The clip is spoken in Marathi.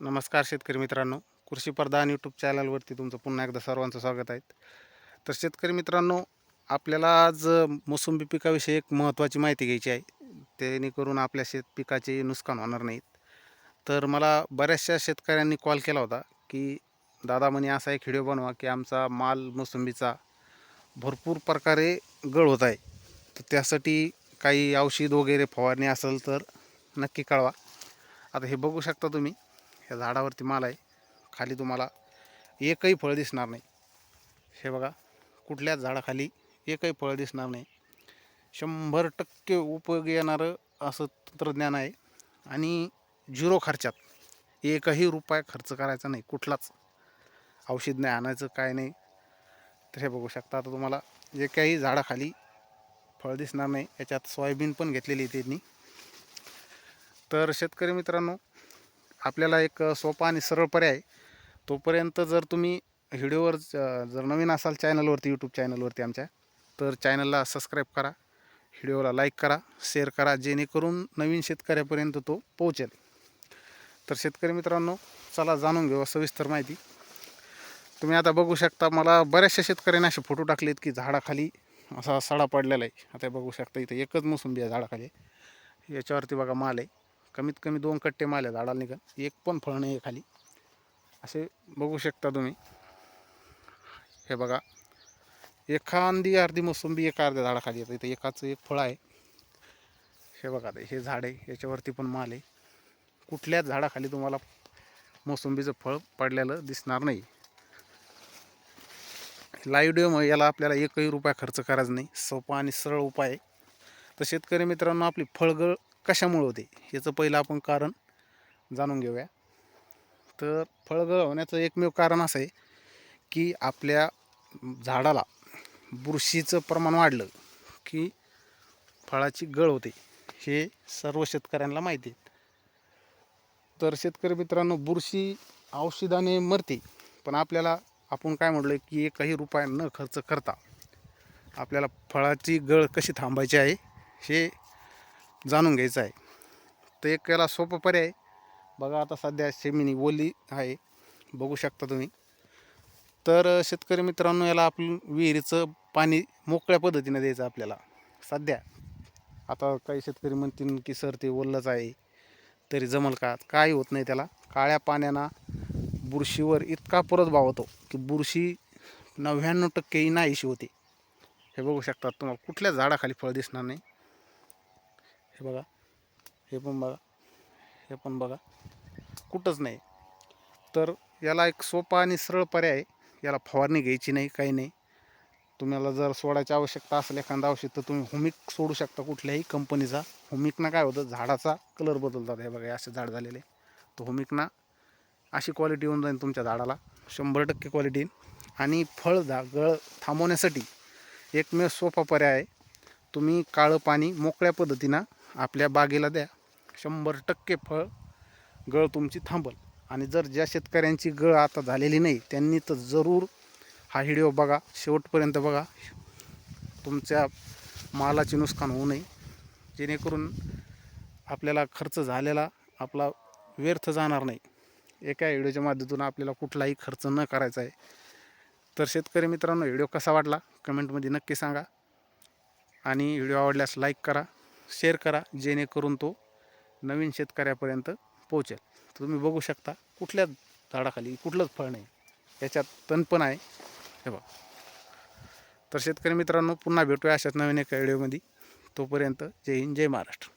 नमस्कार शेतकरी मित्रांनो. कृषी प्रधान यूट्यूब चॅनलवरती तुमचं पुन्हा एकदा सर्वांचं स्वागत आहे. तर शेतकरी मित्रांनो आपल्याला आज मोसंबी पिकाविषयी एक महत्त्वाची माहिती घ्यायची आहे. जेणेकरून आपल्या शेत पिकाचे नुकसान होणार नाहीत. तर मला बऱ्याचशा शेतकऱ्यांनी कॉल केला होता की दादा म्हणे असा एक व्हिडिओ बनवा की आमचा माल मोसंबीचा भरपूर प्रकारे गळ होत आहे. तर त्यासाठी काही औषध वगैरे फवारणी असेल तर नक्की कळवा. आता हे बघू शकता तुम्ही. ह्या झाडावरती माल आहे. खाली तुम्हाला एकही फळ दिसणार नाही. हे बघा कुठल्याच झाडाखाली एकही फळ दिसणार नाही. शंभर टक्के उपयोगी येणारं असं तंत्रज्ञान आहे. आणि झिरो खर्चात एकही रुपया खर्च करायचा नाही कुठलाच. औषध नाही आणायचं काय नाही. तर हे बघू शकता आता तुम्हाला जे काही झाडाखाली फळ दिसणार नाही. याच्यात सोयाबीन पण घेतलेली आहे त्यांनी. तर शेतकरी मित्रांनो आपल्याला एक सोपा आणि सरळ पर्याय. तोपर्यंत जर तुम्ही व्हिडिओवर जर नवीन असाल चॅनलवरती यूट्यूब चॅनलवरती आमच्या तर चॅनलला सबस्क्राईब करा. व्हिडिओला लाईक करा शेअर करा जेणेकरून नवीन शेतकऱ्यापर्यंत तो पोहोचेल. तर शेतकरी मित्रांनो चला जाणून घेऊ सविस्तर माहिती. तुम्ही आता बघू शकता मला बऱ्याचशा शेतकऱ्यांनी असे फोटो टाकलेत की झाडाखाली असा सडा पडलेला आहे. आता बघू शकता इथं एकच मोसंबी आहे झाडाखाली. याच्यावरती बघा माल आहे. कमीत कमी दोन कट्टे माल आहे झाडाला निघन. एक पण फळ नाही आहे खाली. असे बघू शकता तुम्ही. हे बघा. एखादी अर्धी मोसंबी एका अर्ध्या झाडाखाली येतं. इथं एकाचं एक फळ आहे. हे बघा हे झाड आहे. याच्यावरती पण माल आहे. कुठल्याच झाडाखाली तुम्हाला मोसंबीचं फळ पडलेलं दिसणार नाही. लाईव्ह व्हिडिओमुळे याला आपल्याला एकही रुपया खर्च करायचा नाही. सोपा आणि सरळ उपाय आहे. तर शेतकरी मित्रांनो आपली फळगळ कशामुळे होते? याचं पहिलं आपण कारण जाणून घेऊया. तर फळगळ होण्याचं एकमेव कारण असं आहे की आपल्या झाडाला बुरशीचं प्रमाण वाढलं की फळाची गळ होते. हे सर्व शेतकऱ्यांना माहिती आहे. तर शेतकरी मित्रांनो बुरशी औषधाने मरते पण आपल्याला आपण काय म्हटलं की एकही रुपया न खर्च करता आपल्याला फळाची गळ कशी थांबायची आहे हे जाणून घ्यायचं आहे. तर एक याला सोपं पर्याय. बघा आता सध्या शेमिनी ओली आहे. बघू शकता तुम्ही. तर शेतकरी मित्रांनो याला आपण विहिरीचं पाणी मोकळ्या पद्धतीनं द्यायचं आपल्याला. सध्या. आता काही शेतकरी म्हणतील की सर ते ओलंच आहे. तरी जमल का? काही होत नाही त्याला. काळ्या पाण्यानं बुरशीवर इतका परत भाव होतो की बुरशी नव्याण्णव टक्केही नाहीशी होते. हे बघू शकतात तुम्हाला कुठल्या झाडाखाली फळ दिसणार नाही. हे बघा हे पण बघा हे पण बघा. कुठंच नाही. तर याला एक सोपा आणि सरळ पर्याय आहे. याला फवारणी घ्यायची नाही काही नाही. तुम्हाला जर सोडायची आवश्यकता असेल एखादा औषध तर तुम्ही हुमिक सोडू शकता कुठल्याही कंपनीचा. हुमिकनं काय होतं झाडाचा कलर बदलतात. हे बघा असे झाड झालेले तर हुमिकना अशी क्वालिटी येऊन जाईल तुमच्या झाडाला. शंभर टक्के क्वालिटी आणि फळ झा गळ थांबवण्यासाठी एकमेव सोपा पर्याय आहे. तुम्ही काळं पाणी मोकळ्या पद्धतीनं आपल्या बागेला द्या. शंभर टक्के फळ गळ तुमची थांबल. आणि जर ज्या शेतकऱ्यांची गळ आता झालेली नाही त्यांनी तर जरूर हा व्हिडिओ बघा. शेवटपर्यंत बघा. तुमच्या मालाचे नुकसान होऊ नये. जेणेकरून आपल्याला खर्च झालेला आपला व्यर्थ जाणार नाही. एका व्हिडिओच्या माध्यमातून आपल्याला कुठलाही खर्च न करायचा आहे. तर शेतकरी मित्रांनो व्हिडिओ कसा वाटला? कमेंटमध्ये नक्की सांगा. आणि व्हिडिओ आवडल्यास लाईक करा. शेअर करा जेणेकरून तो नवीन शेतकऱ्यापर्यंत पोहोचेल. तर तुम्ही बघू शकता कुठल्याच झाडाखाली कुठलंच फळ नाही. याच्यात तण पण आहे. हे बघ. तर शेतकरी मित्रांनो पुन्हा भेटूया अशाच नवीन एका व्हिडिओमध्ये तोपर्यंत जय हिंद जय महाराष्ट्र.